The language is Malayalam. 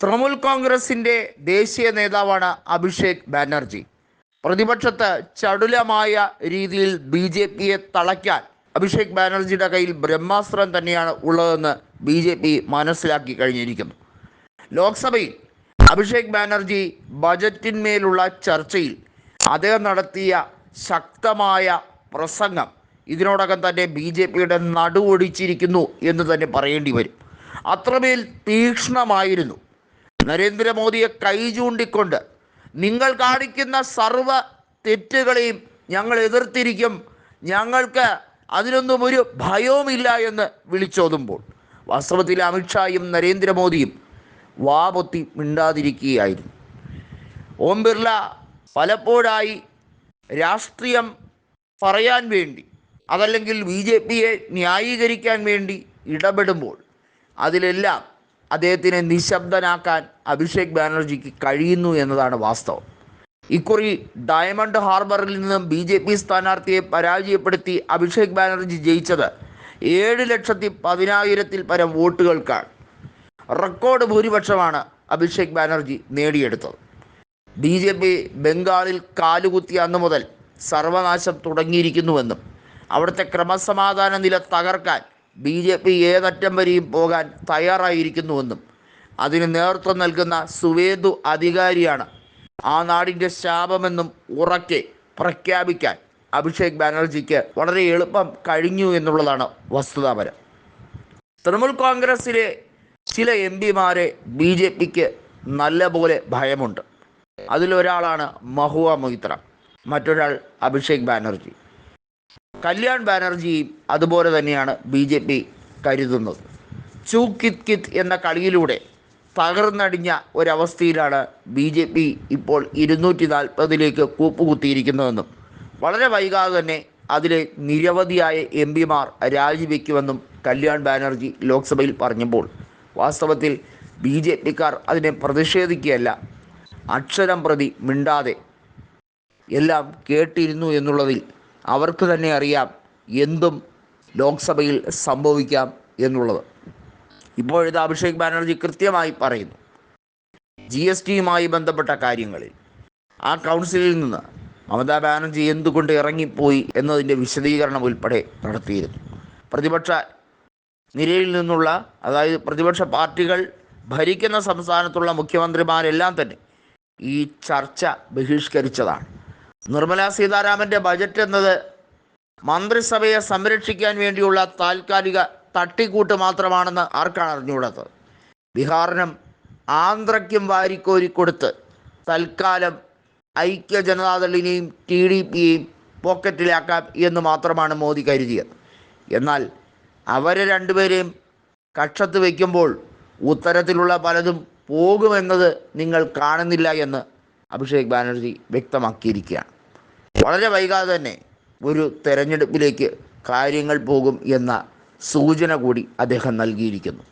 തൃണമൂൽ കോൺഗ്രസിന്റെ ദേശീയ നേതാവാണ് അഭിഷേക് ബാനർജി. പ്രതിപക്ഷത്ത് ചടുലമായ രീതിയിൽ ബി ജെ പിയെ തളയ്ക്കാൻ അഭിഷേക് ബാനർജിയുടെ കയ്യിൽ ബ്രഹ്മാസ്ത്രം തന്നെയാണ് ഉള്ളതെന്ന് ബി ജെ പി മനസ്സിലാക്കി കഴിഞ്ഞിരിക്കുന്നു. ലോക്സഭയിൽ അഭിഷേക് ബാനർജി ബജറ്റിന്മേലുള്ള ചർച്ചയിൽ അദ്ദേഹം നടത്തിയ ശക്തമായ പ്രസംഗം ഇതിനോടകം തന്നെ ബി ജെ പിയുടെ നടുവൊടിച്ചിരിക്കുന്നു എന്ന് തന്നെ പറയേണ്ടി വരും. അത്രമേൽ തീക്ഷ്ണമായിരുന്നു നരേന്ദ്രമോദിയെ കൈ ചൂണ്ടിക്കൊണ്ട് നിങ്ങൾ കാണിക്കുന്ന സർവ തെറ്റുകളെയും ഞങ്ങൾ എതിർത്തിരിക്കും. ഞങ്ങൾക്ക് അതിനൊന്നും ഒരു ഭയവുമില്ല എന്ന് വിളിച്ചോതുമ്പോൾ വാസ്തവത്തിൽ അമിത്ഷായും നരേന്ദ്രമോദിയും വാപൊത്തി മിണ്ടാതിരിക്കുകയായിരുന്നു. ഓം ബിർള പലപ്പോഴായി രാഷ്ട്രീയം പറയാൻ വേണ്ടി അതല്ലെങ്കിൽ ബി ജെ പിയെ ന്യായീകരിക്കാൻ വേണ്ടി ഇടപെടുമ്പോൾ അതിലെല്ലാം അദ്ദേഹത്തിനെ നിശബ്ദനാക്കാൻ അഭിഷേക് ബാനർജിക്ക് കഴിയുന്നു എന്നതാണ് വാസ്തവം. ഇക്കുറി ഡയമണ്ട് ഹാർബറിൽ നിന്നും ബി ജെ പി സ്ഥാനാർത്ഥിയെ പരാജയപ്പെടുത്തി അഭിഷേക് ബാനർജി ജയിച്ചത് ഏഴ് ലക്ഷത്തി പതിനായിരത്തിൽ പരം വോട്ടുകൾക്കാണ്. റെക്കോർഡ് ഭൂരിപക്ഷമാണ് അഭിഷേക് ബാനർജി നേടിയെടുത്തത്. ബി ജെ പി ബംഗാളിൽ കാലുകുത്തിയ അന്നു മുതൽ സർവനാശം തുടങ്ങിയിരിക്കുന്നുവെന്നും അവിടുത്തെ ക്രമസമാധാന നില തകർക്കാൻ ബി ജെ പി ഏതറ്റം വരെയും പോകാൻ തയ്യാറായിരിക്കുന്നുവെന്നും അതിന് നേതൃത്വം നൽകുന്ന സുവേദു അധികാരിയാണ് ആ നാടിന്റെ ശാപമെന്നും ഉറക്കെ പ്രഖ്യാപിക്കാൻ അഭിഷേക് ബാനർജിക്ക് വളരെ എളുപ്പം കഴിഞ്ഞു എന്നുള്ളതാണ് വസ്തുതാപരം. തൃണമൂൽ കോൺഗ്രസിലെ ചില എം പിമാരെ ബി ജെ പിക്ക് നല്ലപോലെ ഭയമുണ്ട്. അതിലൊരാളാണ് മഹുവ മൊയ്ത്ര. മറ്റൊരാൾ അഭിഷേക് ബാനർജി. കല്യാൺ ബാനർജിയും അതുപോലെ തന്നെയാണ് ബി ജെ പി കരുതുന്നത്. ചൂ കിത് കിത് എന്ന കളിയിലൂടെ തകർന്നടിഞ്ഞ ഒരവസ്ഥയിലാണ് ബി ജെ പി ഇപ്പോൾ ഇരുന്നൂറ്റി നാൽപ്പതിലേക്ക് കൂപ്പുകുത്തിയിരിക്കുന്നതെന്നും വളരെ വൈകാതെ തന്നെ അതിലെ നിരവധിയായ എം പിമാർ രാജിവെക്കുമെന്നും കല്യാൺ ബാനർജി ലോക്സഭയിൽ പറഞ്ഞപ്പോൾ വാസ്തവത്തിൽ ബി ജെ പിക്കാർ അതിനെ പ്രതിഷേധിക്കുകയല്ല അക്ഷരം പ്രതി മിണ്ടാതെ എല്ലാം കേട്ടിരുന്നു എന്നുള്ളതിൽ അവർക്ക് തന്നെ അറിയാം എന്തും ലോക്സഭയിൽ സംഭവിക്കാം എന്നുള്ളത്. ഇപ്പോഴത്തെ അഭിഷേക് ബാനർജി കൃത്യമായി പറയുന്നു. ജി എസ് ടിയുമായി ബന്ധപ്പെട്ട കാര്യങ്ങളിൽ ആ കൗൺസിലിൽ നിന്ന് മമതാ ബാനർജി എന്തുകൊണ്ട് ഇറങ്ങിപ്പോയി എന്നതിന്റെ വിശദീകരണം ഉൾപ്പെടെ നടത്തിയിരുന്നു. പ്രതിപക്ഷ നിരയിൽ നിന്നുള്ള അതായത് പ്രതിപക്ഷ പാർട്ടികൾ ഭരിക്കുന്ന സംസ്ഥാനത്തുള്ള മുഖ്യമന്ത്രിമാരെല്ലാം തന്നെ ഈ ചർച്ച ബഹിഷ്കരിച്ചതാണ്. നിർമ്മല സീതാരാമന്റെ ബജറ്റ് എന്നത് മന്ത്രിസഭയെ സംരക്ഷിക്കാൻ വേണ്ടിയുള്ള താൽക്കാലിക തട്ടിക്കൂട്ട് മാത്രമാണെന്ന് ആർക്കാണ് അറിഞ്ഞുകൂടാത്തത്? ബീഹാറിനും ആന്ധ്രയ്ക്കും വാരിക്കോരി കൊടുത്ത് തൽക്കാലം ഐക്യ ജനതാദളിനെയും ടി ഡി പിയെയും പോക്കറ്റിലാക്കാം എന്ന് മാത്രമാണ് മോദി കരുതിയത്. എന്നാൽ അവരെ രണ്ടുപേരെയും കക്ഷത്ത് വയ്ക്കുമ്പോൾ ഉത്തരത്തിലുള്ള പലതും പോകുമെന്നത് നിങ്ങൾ കാണുന്നില്ല എന്ന് അഭിഷേക് ബാനർജി വ്യക്തമാക്കിയിരിക്കുകയാണ്. വളരെ വൈകാതെ തന്നെ ഒരു തെരഞ്ഞെടുപ്പിലേക്ക് കാര്യങ്ങൾ പോകും എന്ന സൂചന കൂടി അദ്ദേഹം നൽകിയിരിക്കുന്നു.